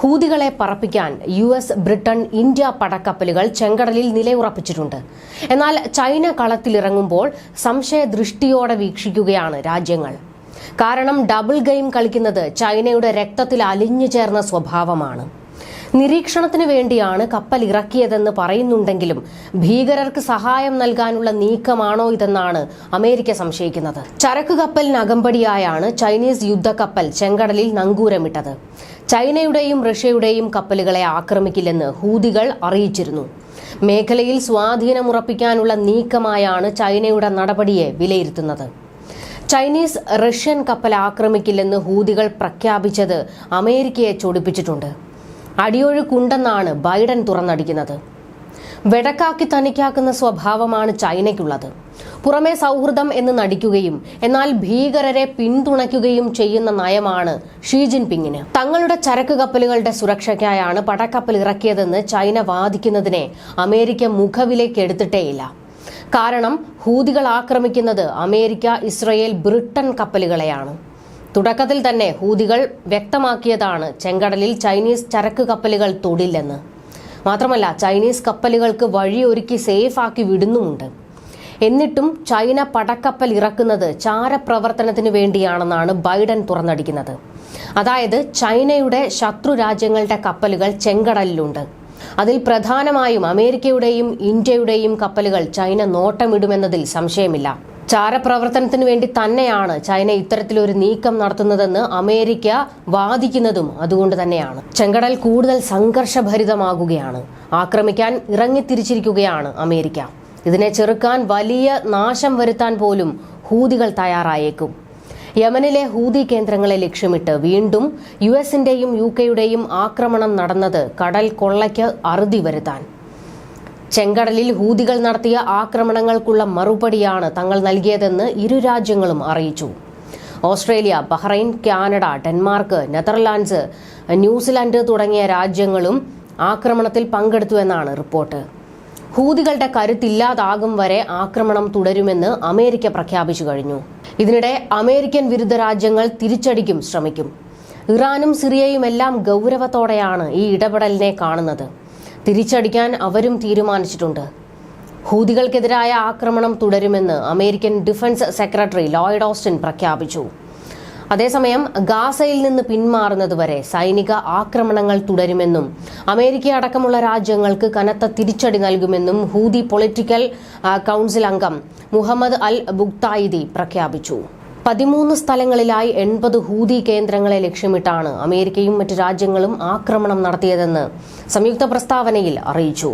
ഹൂതികളെ പറപ്പിക്കാൻ U S Britain India പടക്കപ്പലുകൾ ചെങ്കടലിൽ നിലയുറപ്പിച്ചിട്ടുണ്ട്. എന്നാൽ ചൈന കളത്തിലിറങ്ങുമ്പോൾ സംശയദൃഷ്ടിയോടെ വീക്ഷിക്കുകയാണ് രാജ്യങ്ങൾ. കാരണം ഡബിൾ ഗെയിം കളിക്കുന്നത് ചൈനയുടെ രക്തത്തിൽ അലിഞ്ഞു ചേർന്ന സ്വഭാവമാണ്. നിരീക്ഷണത്തിന് വേണ്ടിയാണ് കപ്പൽ ഇറക്കിയതെന്ന് പറയുന്നുണ്ടെങ്കിലും ഭീകരർക്ക് സഹായം നൽകാനുള്ള നീക്കമാണോ ഇതെന്നാണ് അമേരിക്ക സംശയിക്കുന്നത്. ചരക്ക് കപ്പലിന് അകമ്പടിയായാണ് ചൈനീസ് യുദ്ധക്കപ്പൽ ചെങ്കടലിൽ നങ്കൂരമിട്ടത്. ചൈനയുടെയും റഷ്യയുടെയും കപ്പലുകളെ ആക്രമിക്കില്ലെന്ന് ഹൂതികൾ അറിയിച്ചിരുന്നു. മേഖലയിൽ സ്വാധീനമുറപ്പിക്കാനുള്ള നീക്കമായാണ് ചൈനയുടെ നടപടിയെ വിലയിരുത്തുന്നത്. ചൈനീസ് റഷ്യൻ കപ്പൽ ആക്രമിക്കില്ലെന്ന് ഹൂതികൾ പ്രഖ്യാപിച്ചത് അമേരിക്കയെ ചൊടിപ്പിച്ചിട്ടുണ്ട്. അടിയൊഴുക്കുണ്ടെന്നാണ് ബൈഡൻ തുറന്നടിക്കുന്നത്. വെടക്കാക്കി തനിക്കാക്കുന്ന സ്വഭാവമാണ് ചൈനയ്ക്കുള്ളത്. പുറമെ സൗഹൃദം എന്ന് നടിക്കുകയും എന്നാൽ ഭീകരരെ പിന്തുണയ്ക്കുകയും ചെയ്യുന്ന നയമാണ് ഷീ ജിൻപിങ്ങിന്. തങ്ങളുടെ ചരക്ക് കപ്പലുകളുടെ സുരക്ഷയ്ക്കായാണ് പടക്കപ്പൽ ഇറക്കിയതെന്ന് ചൈന വാദിക്കുന്നതിനെ അമേരിക്ക മുഖവിലേക്ക് എടുത്തിട്ടേയില്ല. കാരണം ഹൂതികൾ ആക്രമിക്കുന്നത് അമേരിക്ക ഇസ്രയേൽ ബ്രിട്ടൻ കപ്പലുകളെയാണ്. തുടക്കത്തിൽ തന്നെ ഹൂതികൾ വ്യക്തമാക്കിയതാണ് ചെങ്കടലിൽ ചൈനീസ് ചരക്ക് കപ്പലുകൾ തൊടില്ലെന്ന്. മാത്രമല്ല ചൈനീസ് കപ്പലുകൾക്ക് വഴിയൊരുക്കി ആക്കി വിടുന്നുമുണ്ട്. എന്നിട്ടും ചൈന പടക്കപ്പൽ ഇറക്കുന്നത് ചാരപ്രവർത്തനത്തിന് വേണ്ടിയാണെന്നാണ് ബൈഡൻ തുറന്നടിക്കുന്നത്. അതായത് ചൈനയുടെ ശത്രു രാജ്യങ്ങളുടെ കപ്പലുകൾ ചെങ്കടലിലുണ്ട്. അതിൽ പ്രധാനമായും അമേരിക്കയുടെയും ഇന്ത്യയുടെയും കപ്പലുകൾ ചൈന നോട്ടമിടുമെന്നതിൽ സംശയമില്ല. ചാരപ്രവർത്തനത്തിന് വേണ്ടി തന്നെയാണ് ചൈന ഇത്തരത്തിലൊരു നീക്കം നടത്തുന്നതെന്ന് അമേരിക്ക വാദിക്കുന്നതും അതുകൊണ്ട് തന്നെയാണ്. ചെങ്കടൽ കൂടുതൽ സംഘർഷഭരിതമാകുകയാണ്. ആക്രമിക്കാൻ ഇറങ്ങിത്തിരിച്ചിരിക്കുകയാണ് അമേരിക്ക. ഇതിനെ ചെറുക്കാൻ വലിയ നാശം വരുത്താൻ പോലും ഹൂതികൾ തയ്യാറായേക്കും. യമനിലെ ഹൂതി കേന്ദ്രങ്ങളെ ലക്ഷ്യമിട്ട് വീണ്ടും യു എസിന്റെയും യു കെയുടെയും ആക്രമണം നടന്നത് കടൽ കൊള്ളയ്ക്ക് അറുതി വരുത്താൻ. ചെങ്കടലിൽ ഹൂതികൾ നടത്തിയ ആക്രമണങ്ങൾക്കുള്ള മറുപടിയാണ് തങ്ങൾ നൽകിയതെന്ന് ഇരു രാജ്യങ്ങളും അറിയിച്ചു. Australia Bahrain Canada Denmark Netherlands New Zealand തുടങ്ങിയ രാജ്യങ്ങളും ആക്രമണത്തിൽ പങ്കെടുത്തുവെന്നാണ് റിപ്പോർട്ട്. ഹൂതികളുടെ കരുത്തില്ലാതാകും വരെ ആക്രമണം തുടരുമെന്ന് അമേരിക്ക പ്രഖ്യാപിച്ചു കഴിഞ്ഞു. ഇതിനിടെ അമേരിക്കൻ വിരുദ്ധ രാജ്യങ്ങൾ തിരിച്ചടിക്കും ശ്രമിക്കും. ഇറാനും സിറിയയുമെല്ലാം ഗൗരവത്തോടെയാണ് ഈ ഇടപെടലിനെ കാണുന്നത്. തിരിച്ചടിക്കാൻ അവരും തീരുമാനിച്ചിട്ടുണ്ട്. ഹൂതികൾക്കെതിരായ ആക്രമണം തുടരുമെന്ന് American defence secretary Lloyd Austin പ്രഖ്യാപിച്ചു. അതേസമയം ഗാസയിൽ നിന്ന് പിന്മാറുന്നതുവരെ സൈനിക ആക്രമണങ്ങൾ തുടരുമെന്നും അമേരിക്ക അടക്കമുള്ള രാജ്യങ്ങൾക്ക് കനത്ത തിരിച്ചടി നൽകുമെന്നും ഹൂതി പൊളിറ്റിക്കൽ കൗൺസിൽ അംഗം മുഹമ്മദ് അൽ ബുക്തായിദി പ്രഖ്യാപിച്ചു. പതിമൂന്ന് സ്ഥലങ്ങളിലായി എൺപത് ഹൂതി കേന്ദ്രങ്ങളെ ലക്ഷ്യമിട്ടാണ് അമേരിക്കയും മറ്റ് രാജ്യങ്ങളും ആക്രമണം നടത്തിയതെന്ന് സംയുക്ത പ്രസ്താവനയിൽ അറിയിച്ചു.